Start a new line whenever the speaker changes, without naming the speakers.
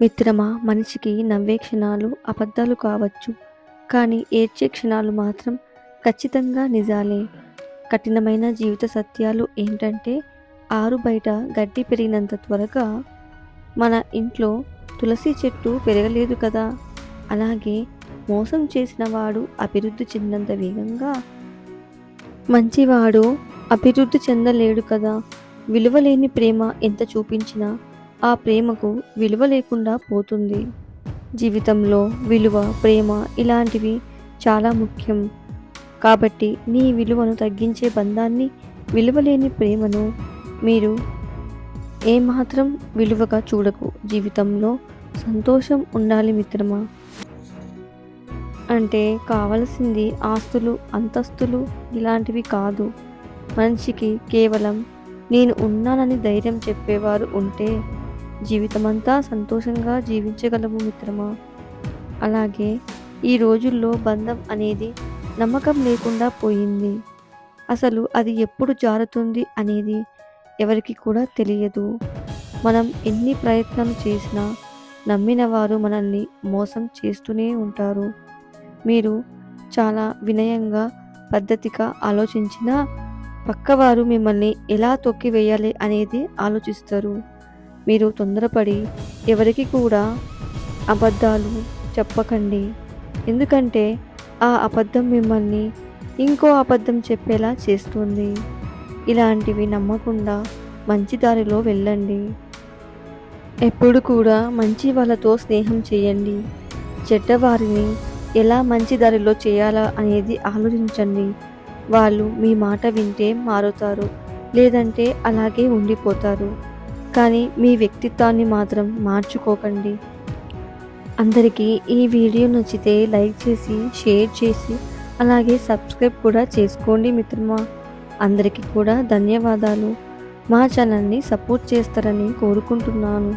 మిత్రమా మనిషికి నవ్వే క్షణాలు అబద్ధాలు కావచ్చు కానీ ఏడ్చే క్షణాలు మాత్రం ఖచ్చితంగా నిజాలే. కఠినమైన జీవిత సత్యాలు ఏంటంటే ఆరు బయట గడ్డి పెరిగినంత త్వరగా మన ఇంట్లో తులసి చెట్టు పెరగలేదు కదా. అలాగే మోసం చేసిన వాడు అభివృద్ధి చెందినంత వేగంగా మంచివాడు అభివృద్ధి చెందలేడు కదా. విలువలేని ప్రేమ ఎంత చూపించినా ఆ ప్రేమకు విలువ లేకుండా పోతుంది. జీవితంలో విలువ ప్రేమ ఇలాంటివి చాలా ముఖ్యం. కాబట్టి నీ విలువను తగ్గించే బంధాన్ని విలువలేని ప్రేమను మీరు ఏమాత్రం విలువగా చూడకు. జీవితంలో సంతోషం ఉండాలి మిత్రమా? అంటే కావలసింది ఆస్తులు అంతస్తులు ఇలాంటివి కాదు. మనిషికి కేవలం నేను ఉన్నానని ధైర్యం చెప్పేవారు ఉంటే జీవితమంతా సంతోషంగా జీవించగలము మిత్రమా? అలాగే ఈ రోజుల్లో బంధం అనేది నమ్మకం లేకుండా పోయింది. అసలు అది ఎప్పుడు జారుతుంది అనేది ఎవరికి కూడా తెలియదు. మనం ఎన్ని ప్రయత్నాలు చేసినా నమ్మిన వారు మనల్ని మోసం చేస్తూనే ఉంటారు. మీరు చాలా వినయంగా పద్ధతిగా ఆలోచించినా పక్కవారు మిమ్మల్ని ఎలా తొక్కివేయాలి అనేది ఆలోచిస్తారు. మీరు తొందరపడి ఎవరికి కూడా అబద్ధాలు చెప్పకండి. ఎందుకంటే ఆ అబద్ధం మిమ్మల్ని ఇంకో అబద్ధం చెప్పేలా చేస్తుంది. ఇలాంటివి నమ్మకుండా మంచి దారిలో వెళ్ళండి. ఎప్పుడు కూడా మంచి వాళ్ళతో స్నేహం చేయండి. చెడ్డవారిని ఎలా మంచి దారిలో చేయాలా అనేది ఆలోచించండి. వాళ్ళు మీ మాట వింటే మారుతారు లేదంటే అలాగే ఉండిపోతారు. కానీ మీ వ్యక్తిత్వాన్ని మాత్రం మార్చుకోకండి. అందరికీ ఈ వీడియో నచ్చితే లైక్ చేసి షేర్ చేసి అలాగే సబ్స్క్రైబ్ కూడా చేసుకోండి మిత్రమా. అందరికీ కూడా ధన్యవాదాలు. మా ఛానల్ని సపోర్ట్ చేస్తారని కోరుకుంటున్నాను.